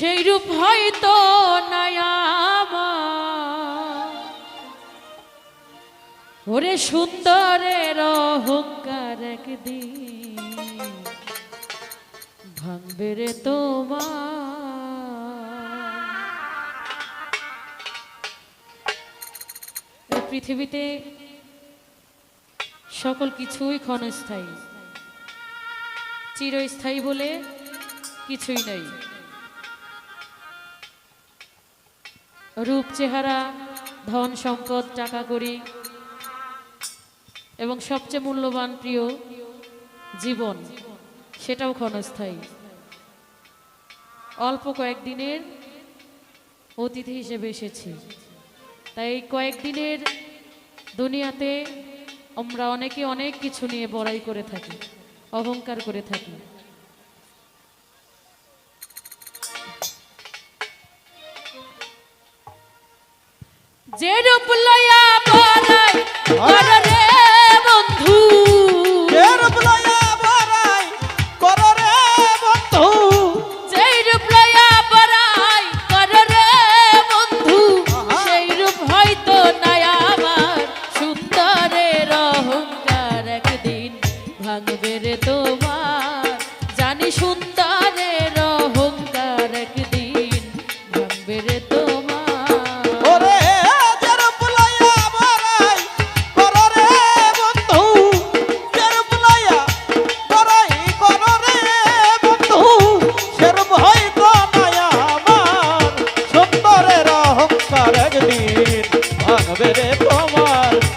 সেই রূপ হয়তো নায়ামা ওরে সুন্দরের অহংকার একদিন ভাঙবে রে তোমার। পৃথিবীতে সকল কিছুই ক্ষণস্থায়ী। চিরস্থায়ী বলে কিছুই নাই। রূপ চেহারা, ধন সম্পদ টাকা করি এবং সবচেয়ে মূল্যবান প্রিয় জীবন, সেটাও ক্ষণস্থায়ী। অল্প কয়েকদিনের অতিথি হিসেবে এসেছি। তাই কয়েকদিনের দুনিয়াতে আমরা অনেকে অনেক কিছু নিয়ে বড়াই করে থাকি, অহংকার করে থাকি। যে রূপ লয়া বলাই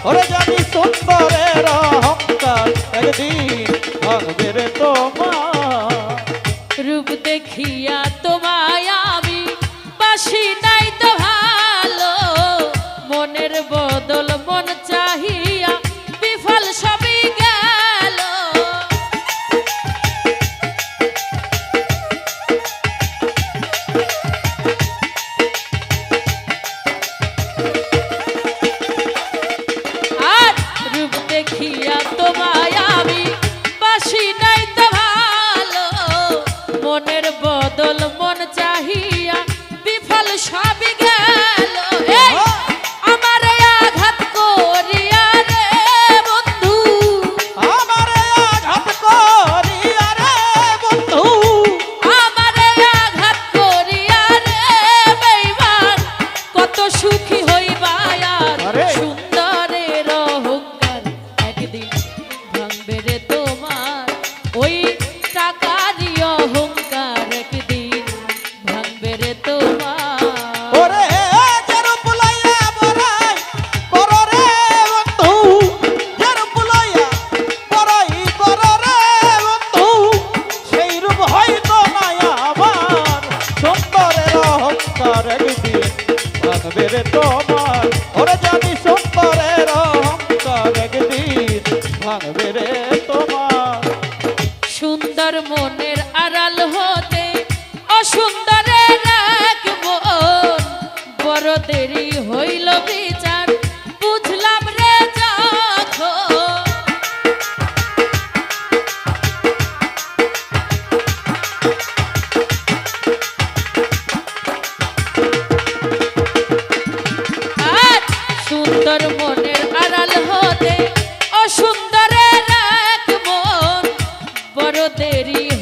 俺じゃ Baby.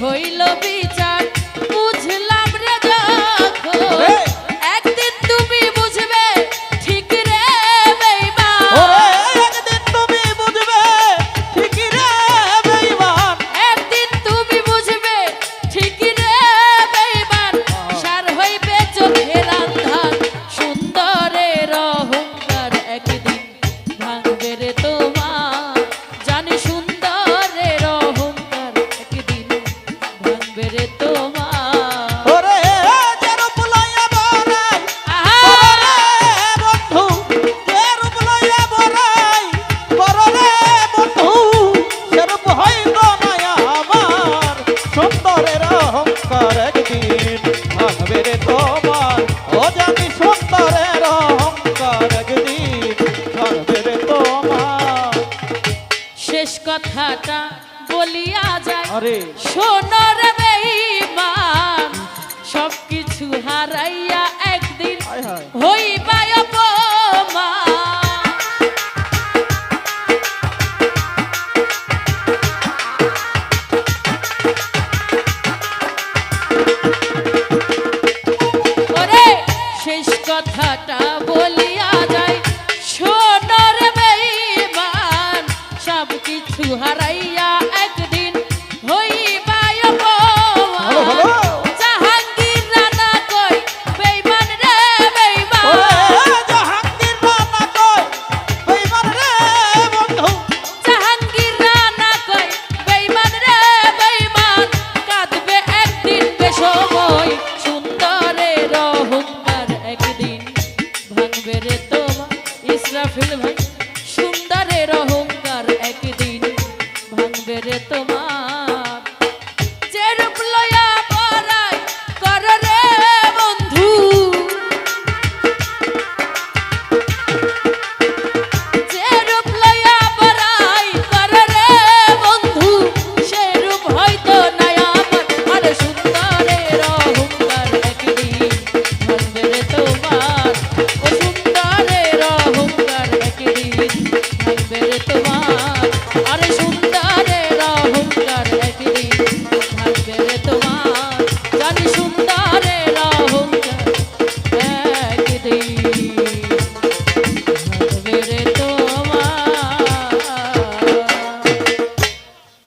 হইল বিচার বুঝলাম রে যখন। আরে। সোনার বেইমান সবকিছু হারাইয়া একদিন হইবা রাফিল ভাই সুন্দরের অহংকার এক